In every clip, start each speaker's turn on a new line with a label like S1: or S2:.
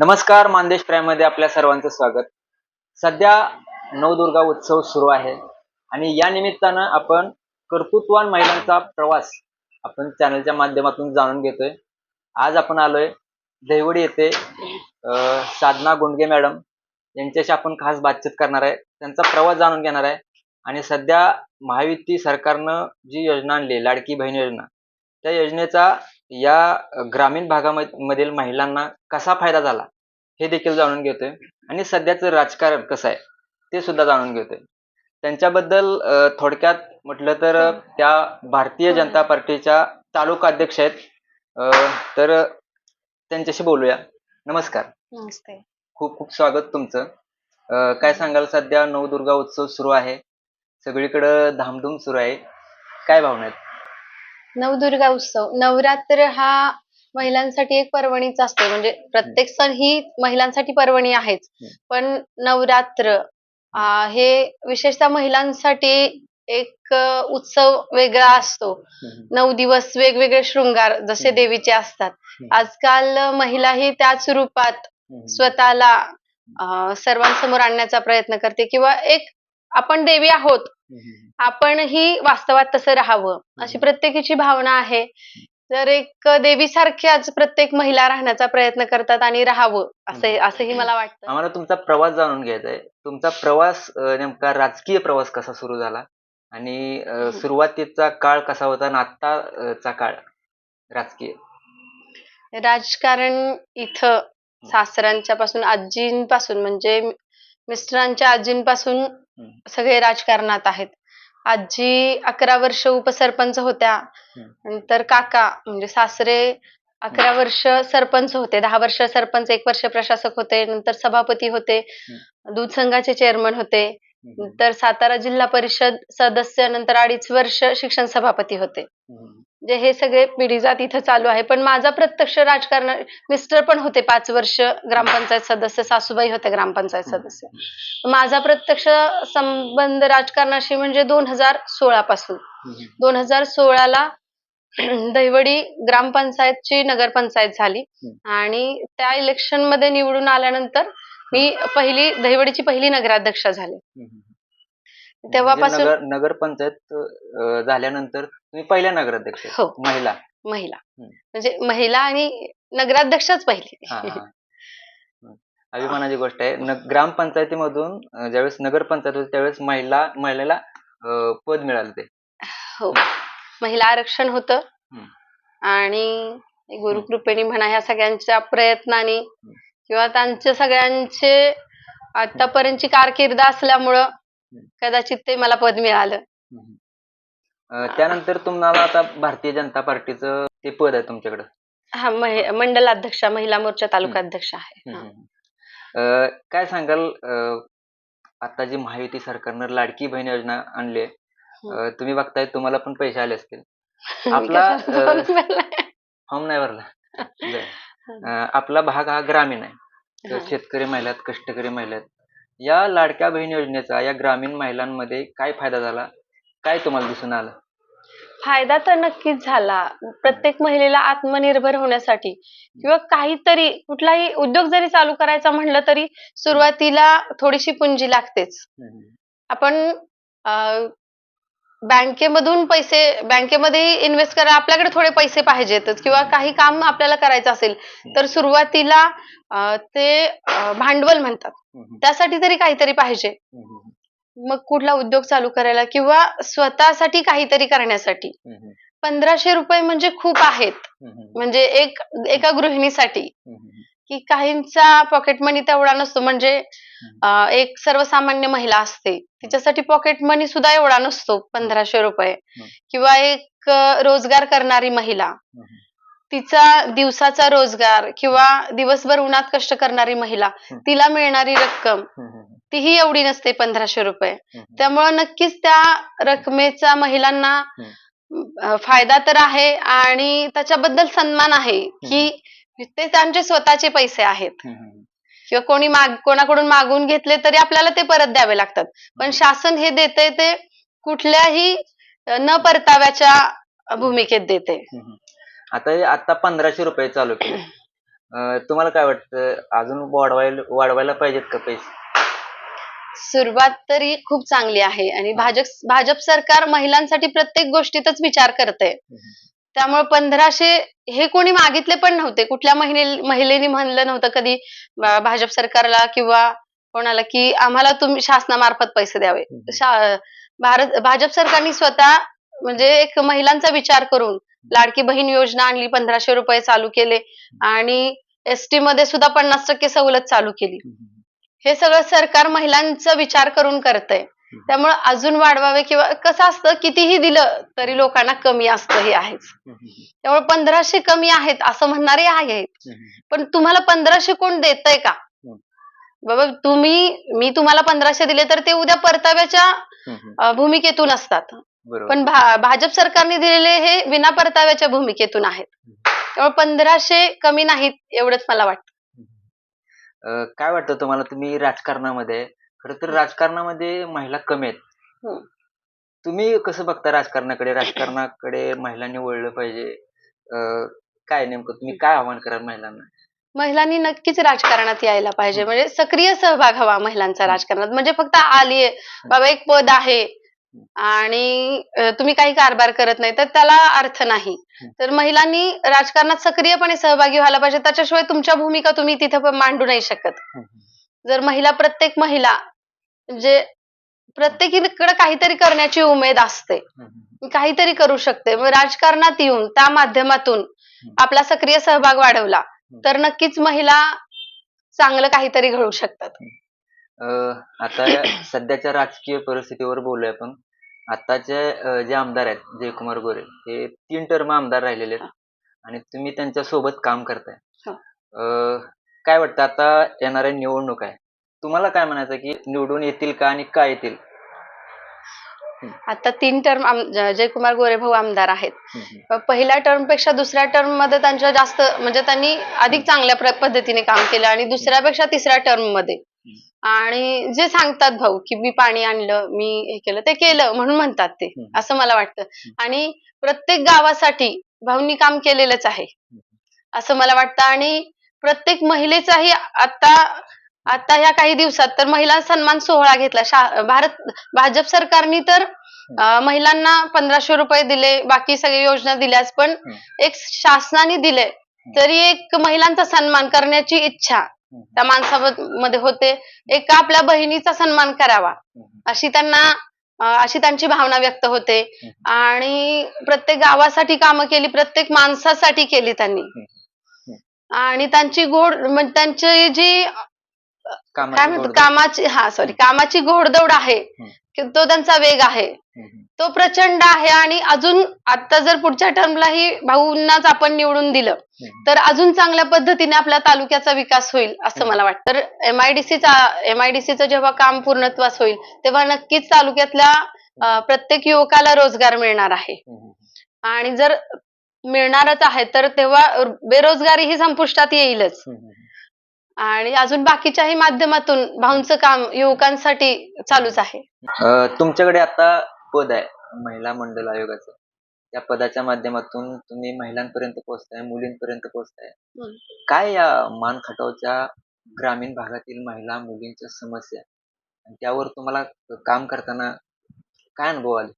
S1: नमस्कार मानदेश प्रायमध्ये आपल्या सर्वांचं स्वागत. सध्या नवदुर्गा उत्सव सुरू आहे आणि या निमित्तानं आपण कर्तृत्वान महिलांचा प्रवास आपण चॅनलच्या माध्यमातून जाणून घेतोय. आज आपण आलोय दहिवडी येथे साधना गुंडगे मॅडम यांच्याशी आपण खास बातचीत करणार आहे. त्यांचा प्रवास जाणून घेणार आहे आणि सध्या महायुती सरकारनं जी योजना आणली लाडकी बहीण योजना त्या योजनेचा या ग्रामीण भागामधील महिलांना कसा फायदा झाला हे देखील जाणून घेतोय. आणि सध्याचं राजकारण कसं आहे ते सुद्धा जाणून घेतोय. त्यांच्याबद्दल थोडक्यात म्हटलं तर त्या भारतीय जनता पार्टीच्या तालुका अध्यक्ष आहेत. तर त्यांच्याशी बोलूया. नमस्कार.
S2: नमस्ते.
S1: खूप खूप स्वागत तुमचं. काय सांगाल सध्या नवदुर्गा उत्सव सुरू आहे. सगळीकडं धामधूम सुरू आहे. काय भावना आहेत?
S2: नवदुर्गा उत्सव. नवरात्र हा महिलांसाठी एक पर्वणीच असतो. म्हणजे प्रत्येक सण ही महिलांसाठी पर्वणी आहेच. पण नवरात्र हे विशेषतः महिलांसाठी एक उत्सव वेगळा असतो. नऊ दिवस वेगवेगळे शृंगार जसे. देवीचे असतात. आजकाल महिलाही त्याच रूपात स्वतःला अं, सर्वांसमोर आणण्याचा प्रयत्न करते किंवा एक आपण देवी आहोत. आपणही वास्तवात तसं राहावं अशी प्रत्येकीची भावना आहे. तर एक देवीसारख्याच प्रत्येक महिला राहण्याचा प्रयत्न करतात आणि राहावं असे असंही मला वाटतं.
S1: आम्हाला तुमचा प्रवास जाणून घ्यायचा आहे. तुमचा प्रवास नेमका राजकीय प्रवास कसा सुरू झाला? आणि. सुरुवातीचा काळ कसा होता आणि आत्ताचा काळ राजकीय?
S2: राजकारण इथं सासऱ्यांच्या पासून आजींपासून म्हणजे मिस्टरांच्या आजींपासून सगळे राजकारणात आहेत. आजी अकरा वर्ष उपसरपंच होत्या. नंतर काका म्हणजे सासरे अकरा वर्ष सरपंच होते. दहा वर्ष सरपंच एक वर्ष प्रशासक होते. नंतर सभापती होते. दूध संघाचे चेअरमन होते. नंतर सातारा जिल्हा परिषद सदस्य नंतर अडीच वर्ष शिक्षण सभापती होते. म्हणजे हे सगळे पिढीजात इथं चालू आहे. पण माझा प्रत्यक्ष राजकारण मिस्टर पण होते पाच वर्ष ग्रामपंचायत सदस्य सासूबाई होत्या ग्रामपंचायत सदस्य. माझा प्रत्यक्ष संबंध राजकारणाशी म्हणजे दोन हजार सोळा पासून. दोन हजार सोळाला दहिवडी ग्रामपंचायतची नगरपंचायत झाली आणि त्या इलेक्शनमध्ये निवडून आल्यानंतर मी पहिली दहिवडीची पहिली नगराध्यक्ष झाले. तेव्हापासून-
S1: म्हणजे नगर नगरपंचायत अं, झाल्यानंतर तुम्ही पहिल्या नगराध्यक्ष आहेत.
S2: हो
S1: महिला
S2: महिला
S1: हम्म.
S2: म्हणजे महिला आणि नगराध्यक्षच पहिली
S1: हा. हम्म. अभिमानाची गोष्ट आहे न ग्रामपंचायतीमधून अं, ज्यावेळेस नगरपंचायत होती त्यावेळेस महिला महिलेला अं, पद मिळालं ते
S2: हो महिला आरक्षण होतं
S1: हम्म.
S2: आणि गुरुकृपेने म्हणा ह्या सगळ्यांच्या प्रयत्नाने किंवा त्यांच्या सगळ्यांचे आतापर्यंतची कारकीर्द असल्यामुळं कदाचित ते मला पद मिळालं.
S1: अं, त्यानंतर तुम्हाला आता भारतीय जनता पार्टीचं ते पद आहे तुमच्याकडं.
S2: हा महि- मंडलाध्यक्ष महिला मोर्चा तालुका अध्यक्ष आहे. हा.
S1: अं, काय सांगाल अं, आता जी महायुती सरकारनं लाडकी बहीण योजना आणली आहे, अं, तुम्ही बघताय तुम्हाला पण पैसे आले असतील. आपला,
S2: कशाला
S1: अं? फॉर्म नाही भरला. बरं. अं, आपला भाग हा ग्रामीण आहे. तर
S2: हा.
S1: शेतकरी महिला आहेत कष्टकरी महिला आहेत. या लाडक्या बहीण योजनेचा या ग्रामीण महिलांमध्ये काय फायदा झाला? काय तुम्हाला दिसून आलं?
S2: फायदा तर नक्कीच झाला. प्रत्येक महिलेला आत्मनिर्भर होण्यासाठी किंवा काहीतरी कुठलाही उद्योग जरी चालू करायचा म्हणलं तरी सुरुवातीला थोडीशी पुंजी लागतेच. आपण बँकेमधून पैसे बँकेमध्ये इन्व्हेस्ट करा आपल्याकडे थोडे पैसे पाहिजेतच किंवा काही काम आपल्याला करायचं असेल तर सुरुवातीला अं, ते अं, भांडवल म्हणतात. त्यासाठी तरी काहीतरी पाहिजे. मग कुठला उद्योग चालू करायला किंवा स्वतःसाठी काहीतरी करण्यासाठी पंधराशे रुपये म्हणजे खूप आहेत. म्हणजे एक एका गृहिणीसाठी. की काहींचा पॉकेट मनी तेवढा नसतो. म्हणजे अं, एक सर्वसामान्य महिला असते तिच्यासाठी पॉकेट मनी सुद्धा एवढा नसतो पंधराशे रुपये. किंवा एक अं, रोजगार करणारी महिला. तिचा दिवसाचा रोजगार किंवा दिवसभर उन्हात कष्ट करणारी महिला
S1: हम्म.
S2: तिला मिळणारी रक्कम तीही एवढी नसते पंधराशे रुपये. त्यामुळे नक्कीच त्या रकमेचा महिलांना अं, फायदा तर आहे आणि त्याच्याबद्दल सन्मान आहे की ते त्यांचे स्वतःचे पैसे आहेत. किंवा कोणी माग कोणाकडून मागून घेतले तरी आपल्याला ते परत द्यावे लागतात. पण शासन हे देते ते कुठल्याही न परताव्याच्या भूमिकेत देते.
S1: आता हे आता पंधराशे रुपये चालू केले. तुम्हाला काय वाटतं? अजून वाढवायला वाढवायला पाहिजेत का पैसे?
S2: सुरुवात तरी खूप चांगली आहे आणि भाजप भाजप सरकार महिलांसाठी प्रत्येक गोष्टीतच विचार करते. त्यामुळे पंधराशे हे कोणी मागितले पण नव्हते. कुठल्या महिने महिलेने म्हणलं नव्हतं कधी भाजप सरकारला किंवा कोणाला की आम्हाला तुम्ही शासनामार्फत पैसे द्यावे. भारत भाजप सरकारने स्वतः म्हणजे एक महिलांचा विचार करून लाडकी बहीण योजना आणली पंधराशे रुपये चालू केले आणि एसटी मध्ये सुद्धा पन्नास टक्के सवलत चालू केली. हे सगळं सरकार महिलांचा विचार करून करतंय. त्यामुळे अजून वाढवावे किंवा कसं असतं कितीही दिलं तरी लोकांना कमी असतं हे आहेच. त्यामुळे पंधराशे कमी आहेत असं म्हणणारे आहेत. पण तुम्हाला पंधराशे कोण देतंय का? बाबा तुम्ही मी तुम्हाला पंधराशे दिले तर ते उद्या परताव्याच्या भूमिकेतून असतात. पण भा- भाजप सरकारने दिलेले हे विना परताव्याच्या भूमिकेतून आहेत. त्यामुळे पंधराशे कमी नाहीत एवढंच मला वाटतं.
S1: काय वाटतं तुम्हाला तुम्ही राजकारणामध्ये खर तर राजकारणामध्ये महिला कमी आहेत.
S2: हम्म.
S1: तुम्ही कसं बघता राजकारणाकडे? राजकारणाकडे महिलांनी वळलं पाहिजे. अं, काय नेमकं तुम्ही काय आव्हान कराल महिलांना?
S2: महिलांनी नक्कीच राजकारणात यायला पाहिजे. म्हणजे सक्रिय सहभाग हवा महिलांचा राजकारणात. म्हणजे फक्त आलीये बाबा एक पद आहे. आणि अं, तुम्ही काही कारभार करत नाही तर त्याला अर्थ नाही. तर महिलांनी राजकारणात सक्रियपणे सहभागी व्हायला पाहिजे. त्याच्याशिवाय तुमच्या भूमिका तुम्ही तिथे पण मांडू नाही शकत. जर महिला प्रत्येक महिला म्हणजे प्रत्येकीकडे काहीतरी करण्याची उमेद असते. काहीतरी करू शकते. मग राजकारणात येऊन त्या माध्यमातून आपला सक्रिय सहभाग वाढवला तर नक्कीच महिला चांगलं काहीतरी घडू शकतात.
S1: अं, आता या सध्याच्या राजकीय परिस्थितीवर बोलूया आपण. आताचे अं, जे आमदार आहेत जयकुमार गोरे हे तीन टर्म आमदार राहिलेले आहेत. आणि तुम्ही त्यांच्यासोबत काम करताय.
S2: हो.
S1: अं, काय वाटतं आता येणाऱ्या निवडणूक आहे? तुम्हाला काय म्हणायचं की निवडून येतील का आणि का येतील?
S2: आता तीन टर्म जयकुमार गोरे भाऊ आमदार आहेत. पहिल्या टर्मपेक्षा दुसऱ्या टर्ममध्ये त्यांच्या जास्त म्हणजे त्यांनी अधिक चांगल्या पद्धतीने काम केलं आणि दुसऱ्यापेक्षा तिसऱ्या टर्ममध्ये. आणि जे सांगतात भाऊ की मी पाणी आणलं मी हे केलं ते केलं म्हणून म्हणतात ते. असं मला वाटतं. आणि प्रत्येक गावासाठी भाऊंनी काम केलेलंच आहे. असं मला वाटतं. आणि प्रत्येक महिलेचाही आता आता ह्या काही दिवसात तर महिला सन्मान सोहळा घेतला. भारत भाजप सरकारनी तर महिलांना पंधराशे रुपये दिले बाकी सगळ्या योजना दिल्याच पण एक शासनाने दिले. तरी एक महिलांचा सन्मान करण्याची इच्छा त्या माणसामध्ये होते. एका आपल्या बहिणीचा सन्मान करावा अशी त्यांना अशी त्यांची भावना व्यक्त होते. आणि प्रत्येक गावासाठी कामं केली प्रत्येक माणसासाठी केली त्यांनी. आणि त्यांची गोड म्हणजे त्यांची जी काय
S1: कामाची
S2: म्हणतात. कामाची हा सॉरी कामाची घोडदौड आहे तो त्यांचा वेग आहे. तो प्रचंड आहे आणि अजून आता जर पुढच्या टर्मलाही भाऊंनाच आपण निवडून दिलं. तर अजून चांगल्या पद्धतीने आपल्या तालुक्याचा विकास होईल असं मला वाटतं तर एमआयडीसीचा एमआयडीसीचं जेव्हा काम पूर्णत्वास होईल तेव्हा नक्कीच तालुक्यातल्या प्रत्येक युवकाला रोजगार मिळणार आहे. आणि जर मिळणारच आहे तर तेव्हा बेरोजगारी ही संपुष्टात येईलच. आणि अजून बाकीच्याही माध्यमातून भाऊंचं काम युवकांसाठी चालूच आहे.
S1: तुमच्याकडे आता पद आहे महिला मंडल आयोगाचं. त्या पदाच्या माध्यमातून तुम्ही महिलांपर्यंत पोहोचताय मुलींपर्यंत पोहोचताय. काय या मान खटावच्या ग्रामीण भागातील महिला मुलींच्या समस्या? आणि त्यावर तुम्हाला काम करताना काय अनुभव आले?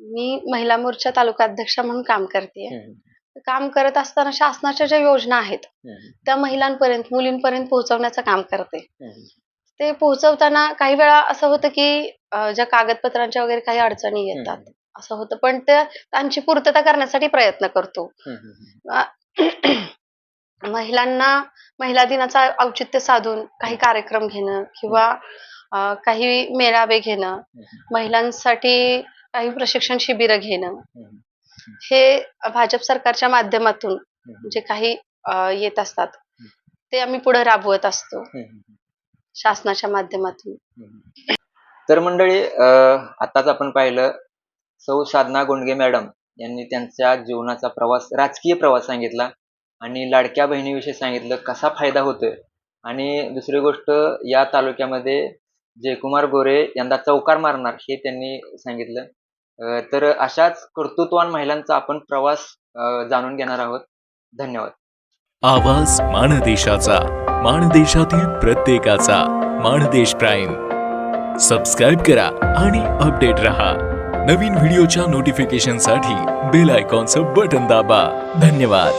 S2: मी महिला मोर्चा तालुका अध्यक्षा म्हणून काम करते काम करत असताना शासनाच्या ज्या योजना आहेत त्या महिलांपर्यंत मुलींपर्यंत पोहोचवण्याचं काम करते. ते पोहोचवताना काही वेळा असं होतं की ज्या कागदपत्रांच्या वगैरे काही अडचणी येतात असं होतं. पण ते त्यांची पूर्तता करण्यासाठी प्रयत्न करतो. महिलांना महिला दिनाचा औचित्य साधून काही कार्यक्रम घेणं किंवा काही मेळावे घेणं महिलांसाठी काही प्रशिक्षण शिबिरं घेणं. हे भाजप सरकारच्या माध्यमातून जे काही येत असतात ते आम्ही पुढे राबवत असतो. शासनाच्या माध्यमातून.
S1: तर मंडळी आताच आपण पाहिलं सौ साधना गोंडगे मॅडम यांनी त्यांच्या जीवनाचा प्रवास राजकीय प्रवास सांगितला आणि लाडक्या बहिणीविषयी सांगितलं कसा फायदा होतोय. आणि दुसरी गोष्ट या तालुक्यामध्ये जयकुमार गोरे यंदा चौकार मारणार हे त्यांनी सांगितलं. तर अशाच कर्तृत्वान महिलांचा आपण प्रवास जाणून घेणार आहोत. धन्यवाद.
S3: आवाज माणदेशाचा माणदेशातील प्रत्येकाचा माणदेश प्राईम. सबस्क्राईब करा आणि अपडेट रहा. नवीन व्हिडिओच्या नोटिफिकेशनसाठी बेल आयकॉनचं बटन दाबा. धन्यवाद.